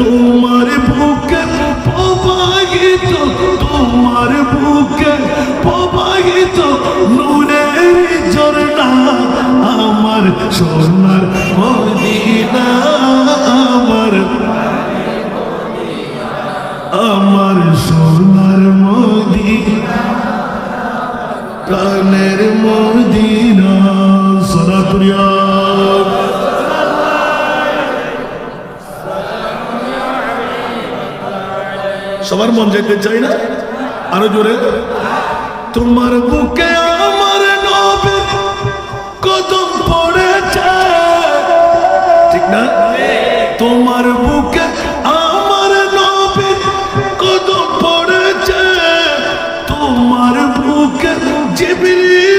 তোমার বুকে প্রবাহিত, তোমার বুকে প্রবাহিত নূরের ঝর্ণা, আমার সোনার মদিনা, আমার আমার সোনার মদিনা কানের মদিনা। সবার মন যেতে চাই না? আরও জোরে। তোমার বুকে আমার নবে কদম পড়েছে। ঠিক না? তোমার বুকে আমার নবে কদম পড়েছে। তোমার বুকে জিবরিল